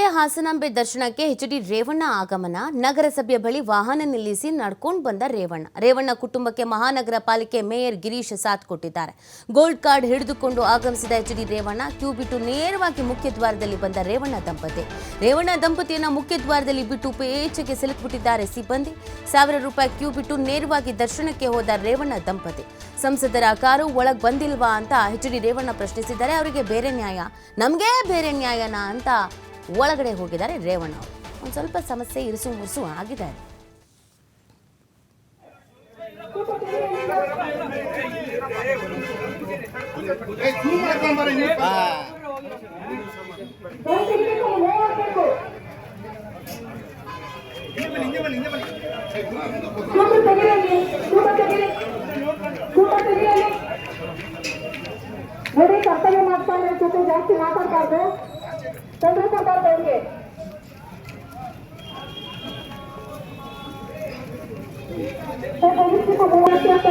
ಜೊತೆ ಹಾಸನಾಂಬೆ ದರ್ಶನಕ್ಕೆ H D Revanna ಆಗಮನ. ನಗರಸಭೆ ಬಳಿ ವಾಹನ ನಿಲ್ಲಿಸಿ ನಡ್ಕೊಂಡು ಬಂದ ರೇವಣ್ಣ. ರೇವಣ್ಣ ಕುಟುಂಬಕ್ಕೆ ಮಹಾನಗರ ಪಾಲಿಕೆ ಮೇಯರ್ ಗಿರೀಶ್ ಸಾಥ್ ಕೊಟ್ಟಿದ್ದಾರೆ. ಗೋಲ್ಡ್ ಕಾರ್ಡ್ ಹಿಡಿದುಕೊಂಡು ಆಗಮಿಸಿದ ಎಚ್ ಡಿ ರೇವಣ್ಣ ಕ್ಯೂ ಬಿಟ್ಟು ನೇರವಾಗಿ ಮುಖ್ಯ ದ್ವಾರದಲ್ಲಿ ಬಂದ ರೇವಣ್ಣ ದಂಪತಿ. ರೇವಣ್ಣ ದಂಪತಿಯನ್ನು ಮುಖ್ಯ ದ್ವಾರದಲ್ಲಿ ಬಿಟ್ಟು ಪೇಚೆಗೆ ಸಿಲುಕ್ಬಿಟ್ಟಿದ್ದಾರೆ ಸಿಬ್ಬಂದಿ. ಸಾವಿರ ರೂಪಾಯಿ ಕ್ಯೂ ಬಿಟ್ಟು ನೇರವಾಗಿ ದರ್ಶನಕ್ಕೆ ಹೋದ ರೇವಣ್ಣ ದಂಪತಿ. ಸಂಸದರ ಕಾರು ಒಳಗ್ ಬಂದಿಲ್ವಾ ಅಂತ ಎಚ್ ಡಿ ರೇವಣ್ಣ ಪ್ರಶ್ನಿಸಿದ್ದಾರೆ. ಅವರಿಗೆ ಬೇರೆ ನ್ಯಾಯ. ನಮಗೇ ಬೇರೆ ನ್ಯಾಯನಾ ಅಂತ ಒಳಗಡೆ ಹೋಗಿದ್ದಾರೆ ರೇವಣ್ಣ ಅವರು. ಒಂದು ಸ್ವಲ್ಪ ಸಮಸ್ಯೆ ಇರಿಸು ಮುರಿಸು ಆಗಿದ್ದಾರೆ ಕರ್ತವ್ಯ ಮಾಡ್ತಾ ಇರೋ ಜೊತೆ ಜಾಸ್ತಿ ಮಾತಾಡ್ಬಾರ್ದು ತೊಂದರೆ ಕೊಡ್ಬಾರ್ದು ಅವ್ರಿಗೆ ಮೂವತ್ತು ಅಂತ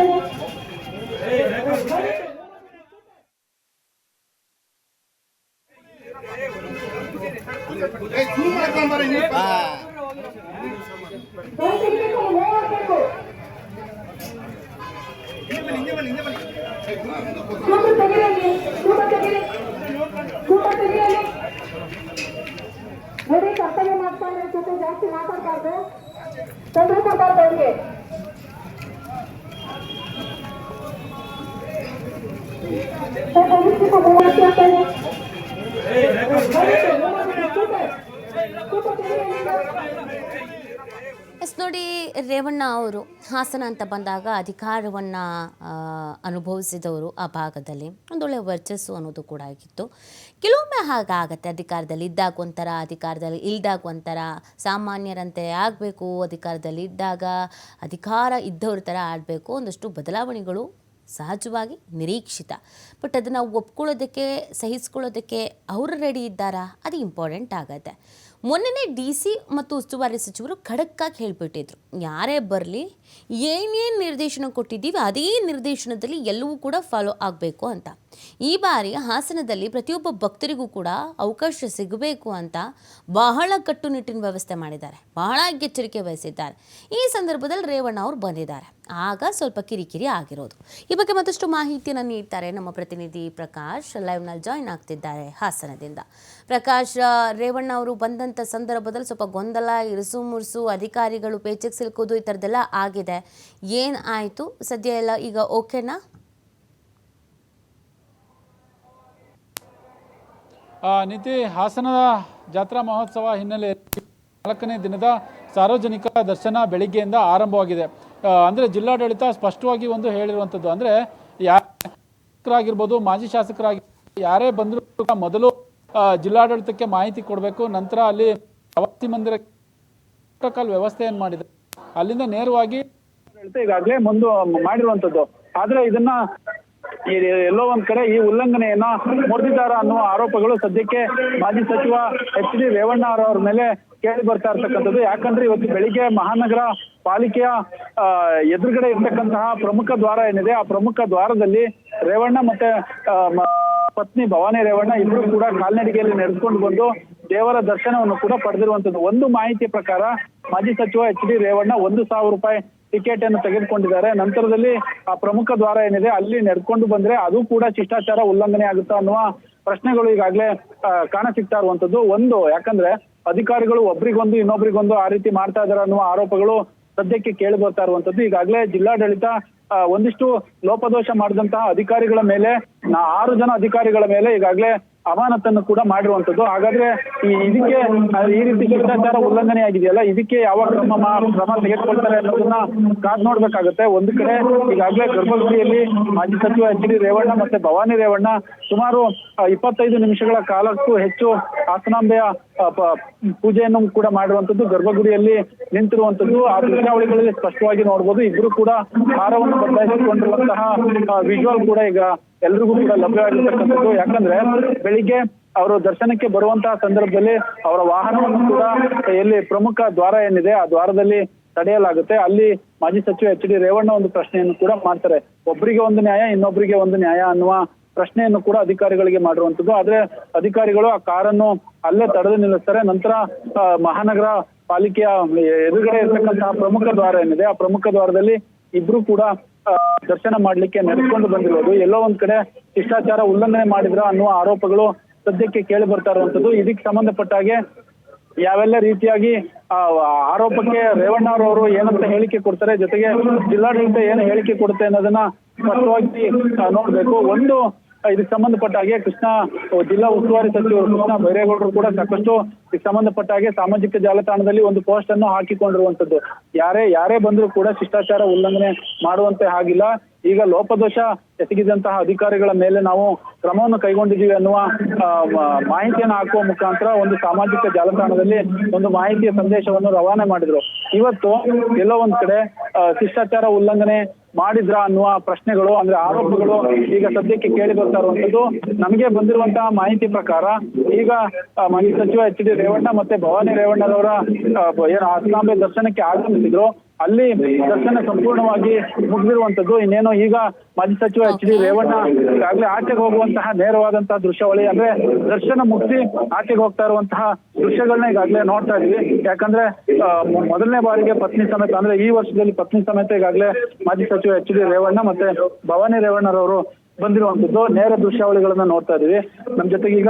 ಮಾಡ್ತಾ ಇರೋ ಜೊತೆ ಜಾಸ್ತಿ ಮಾತಾಡ್ಬಾರ್ದು ತೊಂದರೆ ಕೊಡ್ಬಾರ್ದು ಅವ್ರಿಗೆ ದಯವಿಟ್ಟು ಮೂವತ್ತು ಅಂತ ಇದೆ. ಕೂಟ ತೆಗಿಯಲ್ಲಿ ಎಸ್ ನೋಡಿ, ರೇವಣ್ಣ ಅವರು ಹಾಸನ ಅಂತ ಬಂದಾಗ ಅಧಿಕಾರವನ್ನ ಅನುಭವಿಸಿದವರು ಆ ಭಾಗದಲ್ಲಿ. ಒಂದೊಳ್ಳೆ ವರ್ಚಸ್ಸು ಅನ್ನೋದು ಕೂಡ ಆಗಿತ್ತು. ಕೆಲವೊಮ್ಮೆ ಹಾಗಾಗತ್ತೆ ಅಧಿಕಾರದಲ್ಲಿ ಇದ್ದಾಗ ಒಂಥರ ಅಧಿಕಾರದಲ್ಲಿ ಇಲ್ದಾಗ ಒಂಥರ ಸಾಮಾನ್ಯರಂತೆ ಆಗಬೇಕು, ಅಧಿಕಾರದಲ್ಲಿ ಇದ್ದಾಗ ಅಧಿಕಾರ ಇದ್ದವ್ರ ಥರ ಆಡಬೇಕು. ಒಂದಷ್ಟು ಬದಲಾವಣೆಗಳು ಸಹಜವಾಗಿ ನಿರೀಕ್ಷಿತ. ಬಟ್ ಅದನ್ನು ಒಪ್ಕೊಳ್ಳೋದಕ್ಕೆ, ಸಹಿಸ್ಕೊಳ್ಳೋದಕ್ಕೆ ಅವರು ರೆಡಿ ಇದ್ದಾರಾ? ಅದು ಇಂಪಾರ್ಟೆಂಟ್ ಆಗತ್ತೆ. ಮೊನ್ನೆನೇ ಡಿ ಸಿ ಮತ್ತು ಉಸ್ತುವಾರಿ ಸಚಿವರು ಖಡಕ್ಕಾಗಿ ಹೇಳಿಬಿಟ್ಟಿದ್ರು. ಯಾರೇ ಬರಲಿ, ಏನೇನು ನಿರ್ದೇಶನ ಕೊಟ್ಟಿದ್ದೀವಿ, ಅದೇ ನಿರ್ದೇಶನದಲ್ಲಿ ಎಲ್ಲವೂ ಕೂಡ ಫಾಲೋ ಆಗಬೇಕು ಅಂತ. ಈ ಬಾರಿ ಹಾಸನದಲ್ಲಿ ಪ್ರತಿಯೊಬ್ಬ ಭಕ್ತರಿಗೂ ಕೂಡ ಅವಕಾಶ ಸಿಗಬೇಕು ಅಂತ ಬಹಳ ಕಟ್ಟುನಿಟ್ಟಿನ ವ್ಯವಸ್ಥೆ ಮಾಡಿದ್ದಾರೆ. ಬಹಳ ಎಚ್ಚರಿಕೆ ವಹಿಸಿದ್ದಾರೆ. ಈ ಸಂದರ್ಭದಲ್ಲಿ ರೇವಣ್ಣ ಅವರು ಬಂದಿದ್ದಾರೆ. ಆಗ ಸ್ವಲ್ಪ ಕಿರಿಕಿರಿ ಆಗಿರೋದು. ಈ ಬಗ್ಗೆ ಮತ್ತಷ್ಟು ಮಾಹಿತಿಯನ್ನು ನೀಡ್ತಾರೆ ನಮ್ಮ ಪ್ರತಿನಿಧಿ ಪ್ರಕಾಶ್ ಲೈವ್ನಲ್ಲಿ ಜಾಯಿನ್ ಆಗ್ತಿದ್ದಾರೆ ಹಾಸನದಿಂದ. ಪ್ರಕಾಶ್ ರೇವಣ್ಣ ಅವರು ಬಂದಂಥ ಸಂದರ್ಭದಲ್ಲಿ ಸ್ವಲ್ಪ ಗೊಂದಲ ಇರುಸು ಮುರುಸು ಅಧಿಕಾರಿಗಳು ಪೇಚಿಗೆ ಸಿಲ್ಕೋದು ಈ ಥರದ್ದೆಲ್ಲ ಆಗಿದೆ. ಏನು ಆಯಿತು? ಸದ್ಯ ಎಲ್ಲ ಈಗ ಓಕೆನಾ? ನೀತಿ ಹಾಸನದ ಜಾತ್ರಾ ಮಹೋತ್ಸವ ಹಿನ್ನೆಲೆಯಲ್ಲಿ ನಾಲ್ಕನೇ ದಿನದ ಸಾರ್ವಜನಿಕ ದರ್ಶನ ಬೆಳಿಗ್ಗೆಯಿಂದ ಆರಂಭವಾಗಿದೆ. ಅಂದರೆ ಜಿಲ್ಲಾಡಳಿತ ಸ್ಪಷ್ಟವಾಗಿ ಒಂದು ಹೇಳಿರುವಂಥದ್ದು ಅಂದ್ರೆ ಯಾರಾಗಿರ್ಬೋದು ಮಾಜಿ ಶಾಸಕರಾಗಿ ಯಾರೇ ಬಂದರೂ ಮೊದಲು ಜಿಲ್ಲಾಡಳಿತಕ್ಕೆ ಮಾಹಿತಿ ಕೊಡಬೇಕು. ನಂತರ ಅಲ್ಲಿ ಪ್ರವಾಸಿ ಮಂದಿರ ಪ್ರೋಟೋಕಾಲ್ ವ್ಯವಸ್ಥೆಯನ್ನು ಮಾಡಿದೆ ಅಲ್ಲಿಂದ ನೇರವಾಗಿ ಈಗಾಗಲೇ ಮುಂದೆ ಮಾಡಿರುವಂತದ್ದು. ಆದರೆ ಇದನ್ನ ಎಲ್ಲೋ ಒಂದ್ ಕಡೆ ಈ ಉಲ್ಲಂಘನೆಯನ್ನ ಮುರಿದಿದ್ದಾರ ಅನ್ನುವ ಆರೋಪಗಳು ಸದ್ಯಕ್ಕೆ ಮಾಜಿ ಸಚಿವ ಎಚ್ ಡಿ ರೇವಣ್ಣ ಅವರ ಮೇಲೆ ಕೇಳಿ ಬರ್ತಾ ಇರ್ತಕ್ಕಂಥದ್ದು. ಯಾಕಂದ್ರೆ ಇವತ್ತು ಬೆಳಿಗ್ಗೆ ಮಹಾನಗರ ಪಾಲಿಕೆಯ ಎದುರುಗಡೆ ಇರ್ತಕ್ಕಂತಹ ಪ್ರಮುಖ ದ್ವಾರ ಏನಿದೆ, ಆ ಪ್ರಮುಖ ದ್ವಾರದಲ್ಲಿ ರೇವಣ್ಣ ಮತ್ತೆ ಪತ್ನಿ ಭವಾನಿ ರೇವಣ್ಣ ಇಬ್ಬರು ಕೂಡ ಕಾಲ್ನಡಿಗೆಯಲ್ಲಿ ನಡೆದುಕೊಂಡು ಬಂದು ದೇವರ ದರ್ಶನವನ್ನು ಕೂಡ ಪಡೆದಿರುವಂತದ್ದು ಒಂದು ಮಾಹಿತಿ ಪ್ರಕಾರ ಮಾಜಿ ಸಚಿವ ಎಚ್ ಡಿ ರೇವಣ್ಣ ಒಂದು ಸಾವಿರ ರೂಪಾಯಿ ಟಿಕೆಟ್ ಅನ್ನು ತೆಗೆದುಕೊಂಡಿದ್ದಾರೆ. ನಂತರದಲ್ಲಿ ಆ ಪ್ರಮುಖ ದ್ವಾರ ಏನಿದೆ, ಅಲ್ಲಿ ನಡ್ಕೊಂಡು ಬಂದ್ರೆ ಅದು ಕೂಡ ಶಿಷ್ಟಾಚಾರ ಉಲ್ಲಂಘನೆ ಆಗುತ್ತಾ ಅನ್ನುವ ಪ್ರಶ್ನೆಗಳು ಈಗಾಗಲೇ ಕಾಣ ಸಿಗ್ತಾ ಇರುವಂತದ್ದು. ಒಂದು, ಯಾಕಂದ್ರೆ ಅಧಿಕಾರಿಗಳು ಒಬ್ರಿಗೊಂದು, ಇನ್ನೊಬ್ರಿಗೊಂದು ಆ ರೀತಿ ಮಾಡ್ತಾ ಇದಾರೆ ಅನ್ನುವ ಆರೋಪಗಳು ಸದ್ಯಕ್ಕೆ ಕೇಳಿ ಬರ್ತಾ ಇರುವಂತದ್ದು. ಈಗಾಗಲೇ ಜಿಲ್ಲಾಡಳಿತ ಒಂದಿಷ್ಟು ಲೋಪದೋಷ ಮಾಡಿದಂತಹ ಅಧಿಕಾರಿಗಳ ಮೇಲೆ ಆರು ಜನ ಅಧಿಕಾರಿಗಳ ಮೇಲೆ ಈಗಾಗಲೇ ಅಮಾನತನ್ನು ಕೂಡ ಮಾಡಿರುವಂತದ್ದು. ಹಾಗಾದ್ರೆ ಈ ಇದಕ್ಕೆ, ಈ ರೀತಿ ಶಿಷ್ಟಾಚಾರ ಉಲ್ಲಂಘನೆ ಆಗಿದೆಯಲ್ಲ, ಇದಕ್ಕೆ ಯಾವ ಕ್ರಮ ಕ್ರಮ ತೆಗೆದುಕೊಳ್ತಾರೆ ಅನ್ನೋದನ್ನ ಕಾದ್ ನೋಡ್ಬೇಕಾಗತ್ತೆ. ಒಂದು ಕಡೆ ಈಗಾಗಲೇ ಗರ್ಭಗುಡಿಯಲ್ಲಿ ಮಾಜಿ ಸಚಿವ ಎಚ್ ಡಿ ರೇವಣ್ಣ ಮತ್ತೆ ಭವಾನಿ ರೇವಣ್ಣ ಸುಮಾರು ಇಪ್ಪತ್ತೈದು ನಿಮಿಷಗಳ ಕಾಲಕ್ಕೂ ಹೆಚ್ಚು ಹಾಸನಾಂಬೆಯ ಪೂಜೆಯನ್ನು ಕೂಡ ಮಾಡಿರುವಂತದ್ದು ಗರ್ಭಗುಡಿಯಲ್ಲಿ ನಿಂತಿರುವಂತದ್ದು. ಆ ದೃಶ್ಯಾವಳಿಗಳಲ್ಲಿ ಸ್ಪಷ್ಟವಾಗಿ ನೋಡಬಹುದು ಇಬ್ರು ಕೂಡ ಹಾರವನ್ನು ಬದಲಾಯಿಸಿಕೊಂಡಿರುವಂತಹ ವಿಜುವಲ್ ಕೂಡ ಈಗ ಎಲ್ರಿಗೂ ಕೂಡ ಲಭ್ಯವಾಗಿರ್ತಕ್ಕಂಥದ್ದು ಯಾಕಂದ್ರೆ ಬೆಳಿಗ್ಗೆ ಅವರು ದರ್ಶನಕ್ಕೆ ಬರುವಂತಹ ಸಂದರ್ಭದಲ್ಲಿ ಅವರ ವಾಹನವನ್ನು ಕೂಡ ಎಲ್ಲಿ ಪ್ರಮುಖ ದ್ವಾರ ಏನಿದೆ, ಆ ದ್ವಾರದಲ್ಲಿ ತಡೆಯಲಾಗುತ್ತೆ. ಅಲ್ಲಿ ಮಾಜಿ ಸಚಿವ ಎಚ್ ಡಿ ರೇವಣ್ಣ ಒಂದು ಪ್ರಶ್ನೆಯನ್ನು ಕೂಡ ಮಾಡ್ತಾರೆ. ಒಬ್ಬರಿಗೆ ಒಂದು ನ್ಯಾಯ ಇನ್ನೊಬ್ಬರಿಗೆ ಒಂದು ನ್ಯಾಯ ಅನ್ನುವ ಪ್ರಶ್ನೆಯನ್ನು ಕೂಡ ಅಧಿಕಾರಿಗಳಿಗೆ ಮಾಡಿರುವಂತದ್ದು ಆದ್ರೆ ಅಧಿಕಾರಿಗಳು ಆ ಕಾರನ್ನು ಅಲ್ಲೇ ತಡೆದು ನಿಲ್ಲಿಸ್ತಾರೆ. ನಂತರ ಮಹಾನಗರ ಪಾಲಿಕೆಯ ಎದುರುಗಡೆ ಇರತಕ್ಕಂತಹ ಪ್ರಮುಖ ದ್ವಾರ ಏನಿದೆ, ಆ ಪ್ರಮುಖ ದ್ವಾರದಲ್ಲಿ ಇಬ್ರು ಕೂಡ ದರ್ಶನ ಮಾಡ್ಲಿಕ್ಕೆ ನಡೆದುಕೊಂಡು ಬಂದಿರೋದು. ಎಲ್ಲೋ ಒಂದ್ ಕಡೆ ಶಿಷ್ಟಾಚಾರ ಉಲ್ಲಂಘನೆ ಮಾಡಿದ್ರ ಅನ್ನುವ ಆರೋಪಗಳು ಸದ್ಯಕ್ಕೆ ಕೇಳಿ ಬರ್ತಾ ಇರುವಂತದ್ದು. ಇದಕ್ಕೆ ಸಂಬಂಧಪಟ್ಟ ಹಾಗೆ ಯಾವೆಲ್ಲ ರೀತಿಯಾಗಿ ಆರೋಪಕ್ಕೆ ರೇವಣ್ಣ ಅವರು ಏನಂತ ಹೇಳಿಕೆ ಕೊಡ್ತಾರೆ, ಜೊತೆಗೆ ಜಿಲ್ಲಾಡಳಿತ ಏನು ಹೇಳಿಕೆ ಕೊಡುತ್ತೆ ಅನ್ನೋದನ್ನ ಸ್ಪಷ್ಟವಾಗಿ ನೋಡ್ಬೇಕು. ಒಂದು ಇದಕ್ಕೆ ಸಂಬಂಧಪಟ್ಟ ಹಾಗೆ ಕೃಷ್ಣ ಜಿಲ್ಲಾ ಉಸ್ತುವಾರಿ ಸಚಿವರು ಕೃಷ್ಣ ಬೈರೇಗೌಡರು ಕೂಡ ಸಾಕಷ್ಟು ಇದಕ್ಕೆ ಸಂಬಂಧಪಟ್ಟ ಹಾಗೆ ಸಾಮಾಜಿಕ ಜಾಲತಾಣದಲ್ಲಿ ಒಂದು ಪೋಸ್ಟ್ ಅನ್ನು ಹಾಕಿಕೊಂಡಿರುವಂತದ್ದು ಯಾರೇ ಯಾರೇ ಬಂದರೂ ಕೂಡ ಶಿಷ್ಟಾಚಾರ ಉಲ್ಲಂಘನೆ ಮಾಡುವಂತೆ ಆಗಿಲ್ಲ. ಈಗ ಲೋಪದೋಷ ಎಸಗಿದಂತಹ ಅಧಿಕಾರಿಗಳ ಮೇಲೆ ನಾವು ಕ್ರಮವನ್ನು ಕೈಗೊಂಡಿದ್ದೀವಿ ಅನ್ನುವ ಮಾಹಿತಿಯನ್ನು ಹಾಕುವ ಮುಖಾಂತರ ಒಂದು ಸಾಮಾಜಿಕ ಜಾಲತಾಣದಲ್ಲಿ ಒಂದು ಮಾಹಿತಿಯ ಸಂದೇಶವನ್ನು ರವಾನೆ ಮಾಡಿದ್ರು. ಇವತ್ತು ಎಲ್ಲೋ ಒಂದ್ ಕಡೆ ಶಿಷ್ಟಾಚಾರ ಉಲ್ಲಂಘನೆ ಮಾಡಿದ್ರ ಅನ್ನುವ ಪ್ರಶ್ನೆಗಳು, ಅಂದ್ರೆ ಆರೋಪಗಳು ಈಗ ಸದ್ಯಕ್ಕೆ ಕೇಳಿ ಬರ್ತಾ ಇರುವಂತದ್ದು ನಮಗೆ ಬಂದಿರುವಂತಹ ಮಾಹಿತಿ ಪ್ರಕಾರ ಈಗ ಮಾಜಿ ಸಚಿವ ಎಚ್ ಡಿ ರೇವಣ್ಣ ಮತ್ತೆ ಭವಾನಿ ರೇವಣ್ಣರವರ ಏನು ಅಸ್ಲಾಂಬೆ ದರ್ಶನಕ್ಕೆ ಆಗಮಿಸಿದ್ರು. ಅಲ್ಲಿ ದರ್ಶನ ಸಂಪೂರ್ಣವಾಗಿ ಮುಗಿದಿರುವಂತದ್ದು ಇನ್ನೇನು ಈಗ ಮಾಜಿ ಸಚಿವ ಎಚ್ ಡಿ ರೇವಣ್ಣ ಈಗಾಗಲೇ ಆಚೆಗೆ ಹೋಗುವಂತಹ ನೇರವಾದಂತಹ ದೃಶ್ಯಾವಳಿ. ಅಂದ್ರೆ ದರ್ಶನ ಮುಗಿಸಿ ಆಚೆಗೆ ಹೋಗ್ತಾ ಇರುವಂತಹ ದೃಶ್ಯಗಳನ್ನ ಈಗಾಗಲೇ ನೋಡ್ತಾ ಇದೀವಿ. ಯಾಕಂದ್ರೆ ಮೊದಲನೇ ಬಾರಿಗೆ ಪತ್ನಿ ಸಮೇತ, ಅಂದ್ರೆ ಈ ವರ್ಷದಲ್ಲಿ ಪತ್ನಿ ಸಮೇತ ಈಗಾಗಲೇ ಮಾಜಿ ಸಚಿವ ಎಚ್ ಡಿ ರೇವಣ್ಣ ಮತ್ತೆ ಭವಾನಿ ರೇವಣ್ಣರವರು ಬಂದಿರುವಂತದ್ದು ನೇರ ದೃಶ್ಯಾವಳಿಗಳನ್ನ ನೋಡ್ತಾ ಇದೀವಿ. ನಮ್ ಜೊತೆಗೆ ಈಗ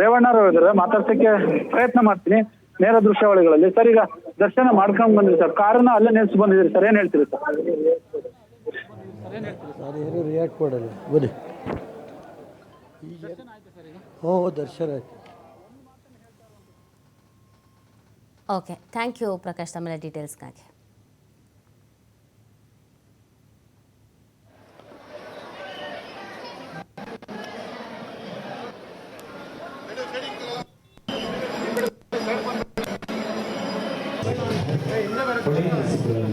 ರೇವಣ್ಣರವರು ಇದ್ದಾರೆ. ಮಾತಾಡ್ಸಕ್ಕೆ ಪ್ರಯತ್ನ ಮಾಡ್ತೀನಿ. ನೇರ ದೃಶ್ಯಾವಳಿಗಳಲ್ಲಿ ಸರ್ ಈಗ ದರ್ಶನ ಮಾಡ್ಕೊಂಡ್ ಬಂದಿರಿ ಸರ್. ಕಾರನ್ನ ಅಲ್ಲೇ ನಿಲ್ಸಿ ಬಂದಿದ್ದೀರಿ ಸರ್. ಏನ್ ಹೇಳ್ತೀರಿ ಸರ್? ಏನು ರಿಯಾಕ್ಟ್ ಮಾಡಲ್ಲ. ಬನ್ನಿ. ಹ್ಞೂ ದರ್ಶನ ಆಯ್ತು. ಓಕೆ ಥ್ಯಾಂಕ್ ಯು ಪ್ರಕಾಶ್ ತಮ್ಮ ಡೀಟೇಲ್ಸ್ಗಾಗಿ Pues